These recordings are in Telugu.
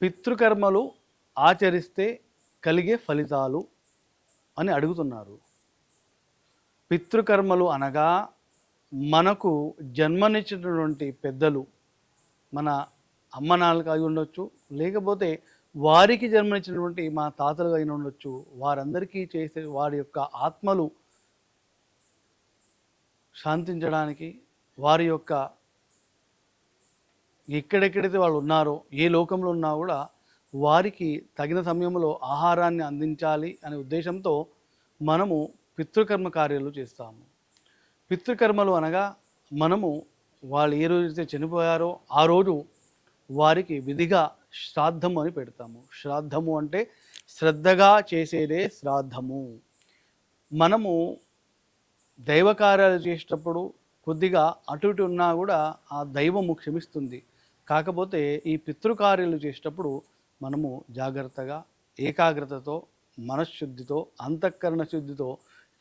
పితృకర్మలు ఆచరిస్తే కలిగే ఫలితాలు అని అడుగుతున్నారు. పితృకర్మలు అనగా మనకు జన్మనిచ్చినటువంటి పెద్దలు మన అమ్మ నాన్నలు అయి ఉండొచ్చు లేకపోతే వారికి జన్మనిచ్చినటువంటి మా తాతలు అయిన ఉండొచ్చు. వారందరికీ చేసే వారి యొక్క ఆత్మలు శాంతించడానికి వారి యొక్క ఎక్కడెక్కడైతే వాళ్ళు ఉన్నారో ఏ లోకంలో ఉన్నా కూడా వారికి తగిన సమయంలో ఆహారాన్ని అందించాలి అనే ఉద్దేశంతో మనము పితృకర్మ కార్యాలు చేస్తాము. పితృకర్మలు అనగా మనము వాళ్ళు ఏ రోజైతే చనిపోయారో ఆ రోజు వారికి విధిగా శ్రాద్ధము అని పెడతాము. శ్రాద్ధము అంటే శ్రద్ధగా చేసేదే శ్రాద్ధము. మనము దైవ కార్యాలు చేసేటప్పుడు కొద్దిగా అటు ఇటు ఉన్నా కూడా ఆ దైవము క్షమిస్తుంది. కాకపోతే ఈ పితృకార్యాలు చేసేటప్పుడు మనము జాగ్రత్తగా ఏకాగ్రతతో మనశ్శుద్ధితో అంతఃకరణ శుద్ధితో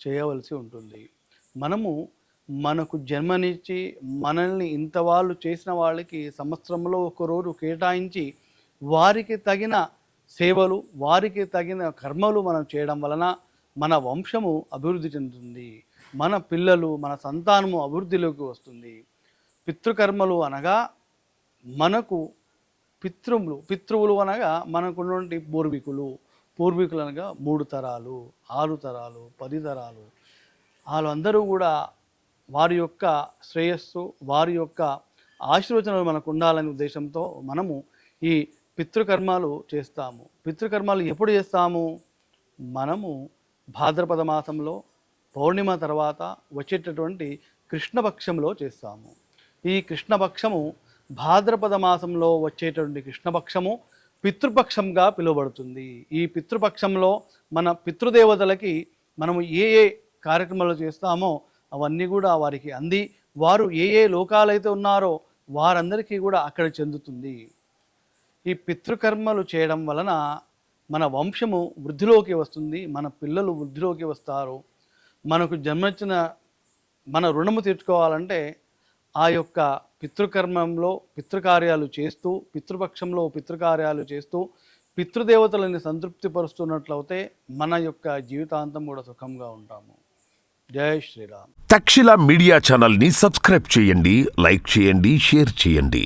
చేయవలసి ఉంటుంది. మనము మనకు జన్మనిచ్చి మనల్ని ఇంత వాళ్ళు చేసిన వాళ్ళకి సంవత్సరంలో ఒక రోజు కేటాయించి వారికి తగిన సేవలు వారికి తగిన కర్మలు మనం చేయడం వలన మన వంశము అభివృద్ధి చెందుతుంది. మన పిల్లలు మన సంతానము అభివృద్ధిలోకి వస్తుంది. పితృకర్మలు అనగా మనకు పితృములు పితృవులు అనగా మనకున్నటువంటి పూర్వీకులు. పూర్వీకులు అనగా మూడు తరాలు ఆరు తరాలు పది తరాలు. వాళ్ళందరూ కూడా వారి యొక్క శ్రేయస్సు వారి యొక్క ఆశీర్వచనలు మనకు ఉండాలనే ఉద్దేశంతో మనము ఈ పితృకర్మాలు చేస్తాము. పితృకర్మాలు ఎప్పుడు చేస్తాము? మనము భాద్రపద మాసంలో పౌర్ణిమ తర్వాత వచ్చేటటువంటి కృష్ణపక్షంలో చేస్తాము. ఈ కృష్ణపక్షము భాద్రపద మాసంలో వచ్చేటువంటి కృష్ణపక్షము పితృపక్షంగా పిలువబడుతుంది. ఈ పితృపక్షంలో మన పితృదేవతలకి మనము ఏ ఏ కార్యక్రమాలు చేస్తామో అవన్నీ కూడా వారికి అంది. వారు ఏ ఏ లోకాలైతే ఉన్నారో వారందరికీ కూడా అక్కడ చెందుతుంది. ఈ పితృకర్మలు చేయడం వలన మన వంశము వృద్ధిలోకి వస్తుంది. మన పిల్లలు వృద్ధిలోకి వస్తారు. మనకు జన్మించిన మన రుణము తీర్చుకోవాలంటే ఆ యొక్క పితృకర్మంలో పితృకార్యాలు చేస్తూ పితృపక్షంలో పితృకార్యాలు చేస్తూ పితృదేవతలని సంతృప్తిపరుస్తున్నట్లయితే మన యొక్క జీవితాంతం కూడా సుఖంగా ఉంటాము. జై శ్రీరామ్. తక్షిల మీడియా ఛానల్ని సబ్స్క్రైబ్ చేయండి లైక్ చేయండి షేర్ చేయండి.